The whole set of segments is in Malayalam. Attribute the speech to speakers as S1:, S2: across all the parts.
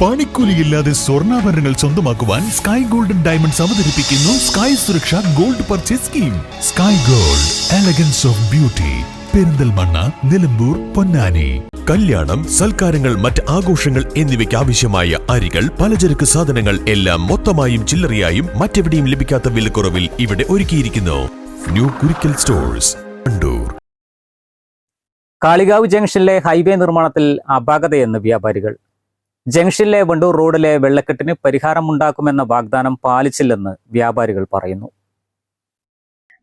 S1: പണിക്കൂലിയില്ലാതെ സ്വർണാഭരണങ്ങൾ സ്വന്തമാക്കുവാൻ സ്കൈ ഗോൾഡൻ ഡയമണ്ട്സ് അവതരിപ്പിക്കുന്നു Sky Suraksha gold purchase scheme Sky gold elegance of beauty Perinthalmanna Nilambur Ponnani.
S2: കല്യാണം സൽക്കാരങ്ങൾ മറ്റ് ആഘോഷങ്ങൾ എന്നിവയ്ക്ക് ആവശ്യമായ അരികൾ പലചരക്ക് സാധനങ്ങൾ എല്ലാം മൊത്തമായും ചില്ലറയായും മറ്റെവിടെയും ലഭിക്കാത്ത വിലക്കുറവിൽ ഇവിടെ ഒരുക്കിയിരിക്കുന്നു. ന്യൂ കുരിക്കൽ സ്റ്റോഴ്സ് കണ്ടൂർ
S3: കാളികാവ് ജംഗ്ഷനിലെ ഹൈവേ നിർമ്മാണത്തിൽ അപാകതയെന്ന് വ്യാപാരികൾ. ജംഗ്ഷനിലെ വണ്ടൂർ റോഡിലെ വെള്ളക്കെട്ടിന് പരിഹാരമുണ്ടാക്കുമെന്ന വാഗ്ദാനം പാലിച്ചില്ലെന്ന് വ്യാപാരികൾ പറയുന്നു.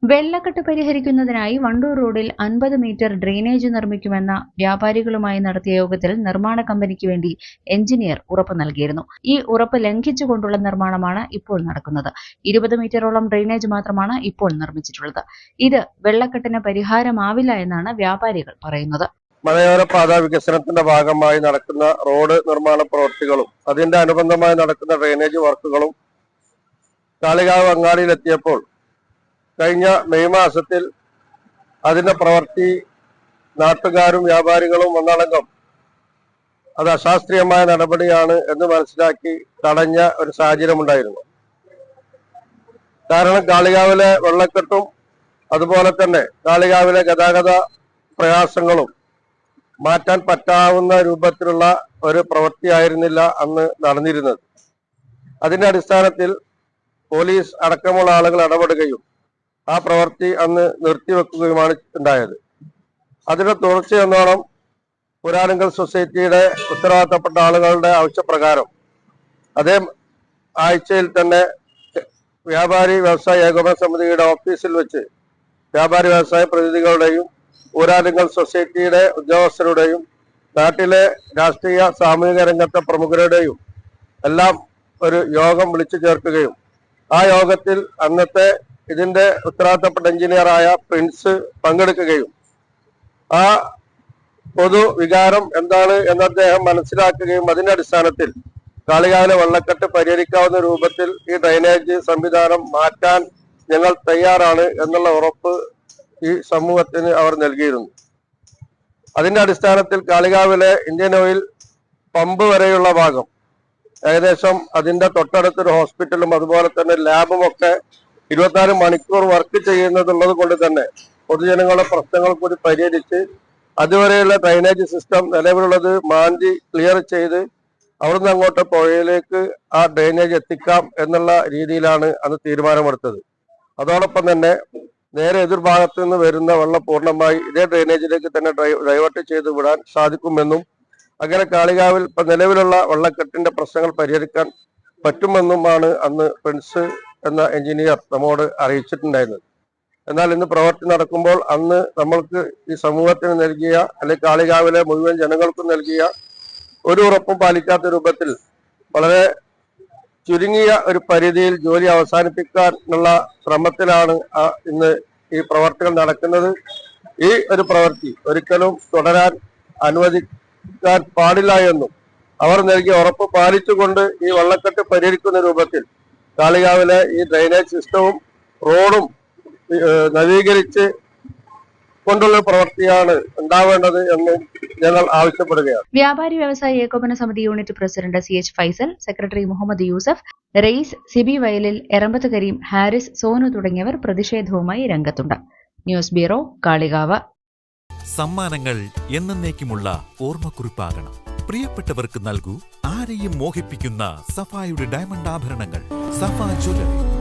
S4: വെള്ളക്കെട്ട് പരിഹരിക്കുന്നതിനായി വണ്ടൂർ റോഡിൽ അൻപത് മീറ്റർ ഡ്രെയിനേജ് നിർമ്മിക്കുമെന്ന വ്യാപാരികളുമായി നടത്തിയ യോഗത്തിൽ നിർമ്മാണ കമ്പനിക്ക് വേണ്ടി എഞ്ചിനീയർ ഉറപ്പ് നൽകിയിരുന്നു. ഈ ഉറപ്പ് ലംഘിച്ചുകൊണ്ടുള്ള നിർമ്മാണമാണ് ഇപ്പോൾ നടക്കുന്നത്. ഇരുപത് മീറ്ററോളം ഡ്രെയിനേജ് മാത്രമാണ് ഇപ്പോൾ നിർമ്മിച്ചിട്ടുള്ളത്. ഇത് വെള്ളക്കെട്ടിന് പരിഹാരമാവില്ല എന്നാണ് വ്യാപാരികൾ പറയുന്നത്.
S5: മലയോര പാത വികസനത്തിന്റെ ഭാഗമായി നടക്കുന്ന റോഡ് നിർമ്മാണ പ്രവൃത്തികളും അതിന്റെ അനുബന്ധമായി നടക്കുന്ന ഡ്രെയിനേജ് വർക്കുകളും കാളികാവ് അങ്ങാടിയിലെത്തിയപ്പോൾ കഴിഞ്ഞ മെയ് മാസത്തിൽ അതിന്റെ പ്രവൃത്തി നാട്ടുകാരും വ്യാപാരികളും ഒന്നടങ്കം അത് അശാസ്ത്രീയമായ നടപടിയാണ് എന്ന് മനസ്സിലാക്കി തടഞ്ഞ ഒരു സാഹചര്യം ഉണ്ടായിരുന്നു കാരണം കാളികാവിലെ വെള്ളക്കെട്ടും അതുപോലെ തന്നെ കാളികാവിലെ ഗതാഗത പ്രയാസങ്ങളും മാറ്റാൻ പറ്റാവുന്ന രൂപത്തിലുള്ള ഒരു പ്രവൃത്തിയായിരുന്നില്ല അന്ന് നടന്നിരുന്നത്. അതിന്റെ അടിസ്ഥാനത്തിൽ പോലീസ് അടക്കമുള്ള ആളുകൾ ഇടപെടുകയും ആ പ്രവൃത്തി അന്ന് നിർത്തിവെക്കുകയുമാണ് ഉണ്ടായത്. അതിന്റെ തുടർച്ചയെന്നോണം പുരാണങ്കൽ സൊസൈറ്റിയുടെ ഉത്തരവാദിത്തപ്പെട്ട ആളുകളുടെ ആവശ്യപ്രകാരം അതേ ആഴ്ചയിൽ തന്നെ വ്യാപാരി വ്യവസായ ഏകോപന സമിതിയുടെ ഓഫീസിൽ വെച്ച് വ്യാപാരി വ്യവസായ പ്രതിനിധികളുടെയും ഊരാലുങ്കൽ സൊസൈറ്റിയുടെ ഉദ്യോഗസ്ഥരുടെയും നാട്ടിലെ രാഷ്ട്രീയ സാമൂഹിക രംഗത്തെ പ്രമുഖരുടെയും എല്ലാം ഒരു യോഗം വിളിച്ചു ചേർക്കുകയും ആ യോഗത്തിൽ അന്നത്തെ ഇതിന്റെ ഉത്തരവാദിത്തപ്പെട്ട എഞ്ചിനീയറായ പ്രിൻസ് പങ്കെടുക്കുകയും ആ പൊതു വികാരം എന്താണ് എന്ന് അദ്ദേഹം മനസ്സിലാക്കുകയും അതിന്റെ അടിസ്ഥാനത്തിൽ കാളികാവിലെ വെള്ളക്കെട്ട് പരിഹരിക്കാവുന്ന രൂപത്തിൽ ഈ ഡ്രൈനേജ് സംവിധാനം മാറ്റാൻ ഞങ്ങൾ തയ്യാറാണ് എന്നുള്ള ഉറപ്പ് ഈ സമൂഹത്തിന് അവർ നൽകിയിരുന്നു. അതിന്റെ അടിസ്ഥാനത്തിൽ കാളികാവിലെ ഇന്ത്യൻ ഓയിൽ പമ്പ് വരെയുള്ള ഭാഗം ഏകദേശം അതിന്റെ തൊട്ടടുത്തൊരു ഹോസ്പിറ്റലും അതുപോലെ തന്നെ ലാബും ഒക്കെ ഇരുപത്തിനാല് മണിക്കൂർ വർക്ക് ചെയ്യുന്നതുള്ളത് കൊണ്ട് തന്നെ പൊതുജനങ്ങളുടെ പ്രശ്നങ്ങൾ കൂടി പരിഹരിച്ച് അതുവരെയുള്ള ഡ്രൈനേജ് സിസ്റ്റം നിലവിലുള്ളത് മാന്തി ക്ലിയർ ചെയ്ത് അവിടുന്ന് അങ്ങോട്ട് പുഴയിലേക്ക് ആ ഡ്രെയിനേജ് എത്തിക്കാം എന്നുള്ള രീതിയിലാണ് അന്ന് തീരുമാനമെടുത്തത്. അതോടൊപ്പം തന്നെ നേരെ എതിർഭാഗത്ത് നിന്ന് വരുന്ന വെള്ളം പൂർണമായി ഇതേ ഡ്രെയിനേജിലേക്ക് തന്നെ ഡൈവേർട്ട് ചെയ്ത് വിടാൻ സാധിക്കുമെന്നും അങ്ങനെ കാളികാവിൽ നിലവിലുള്ള വെള്ളക്കെട്ടിന്റെ പ്രശ്നങ്ങൾ പരിഹരിക്കാൻ പറ്റുമെന്നുമാണ് അന്ന് പ്രിൻസ് എന്ന എഞ്ചിനീയർ നമ്മോട് അറിയിച്ചിട്ടുണ്ടായിരുന്നത്. എന്നാൽ ഇന്ന് പ്രവൃത്തി നടക്കുമ്പോൾ അന്ന് നമ്മൾക്ക് ഈ സമൂഹത്തിന് നൽകിയ അല്ലെങ്കിൽ കാളികാവിലെ മുഴുവൻ ജനങ്ങൾക്കും നൽകിയ ഒരു ഉറപ്പും പാലിക്കാത്ത രൂപത്തിൽ വളരെ ചുരുങ്ങിയ ഒരു പരിധിയിൽ ജോലി അവസാനിപ്പിക്കാനുള്ള ശ്രമത്തിലാണ് ഇന്ന് ഈ പ്രവർത്തികൾ നടക്കുന്നത്. ഈ ഒരു പ്രവൃത്തി ഒരിക്കലും തുടരാൻ അനുവദിക്കാൻ പാടില്ല എന്നും അവർ നൽകിയ ഉറപ്പ് പാലിച്ചുകൊണ്ട് ഈ വള്ളക്കെട്ട് പരിഹരിക്കുന്ന രൂപത്തിൽ കാളികാവിലെ ഈ ഡ്രെയിനേജ് സിസ്റ്റവും റോഡും നവീകരിച്ച് കൊണ്ടുള്ള പ്രവൃത്തിയാണ് ഉണ്ടാവേണ്ടത് എന്ന് ഞങ്ങൾ ആവശ്യപ്പെടുകയാണ്.
S4: വ്യാപാരി വ്യവസായ ഏകോപന സമിതി unit president C H Faisal secretary Muhammad Yusuf Rais Sibi Vayalil Erambath Karim Haris Sonu തുടങ്ങിയവർ പ്രതിഷേധവുമായി രംഗത്തുണ്ട്. News bureau Kalikavu.
S6: സമ്മാനങ്ങൾ എന്നേക്കുമുള്ള ഓർമ്മക്കുറിപ്പാകണം. പ്രിയപ്പെട്ടവർക്ക് നൽകൂ ആരെയും മോഹിപ്പിക്കുന്ന സഫായുടെ ഡയമണ്ട് ആഭരണങ്ങൾ. സഫാ ജ്വല്ലറി.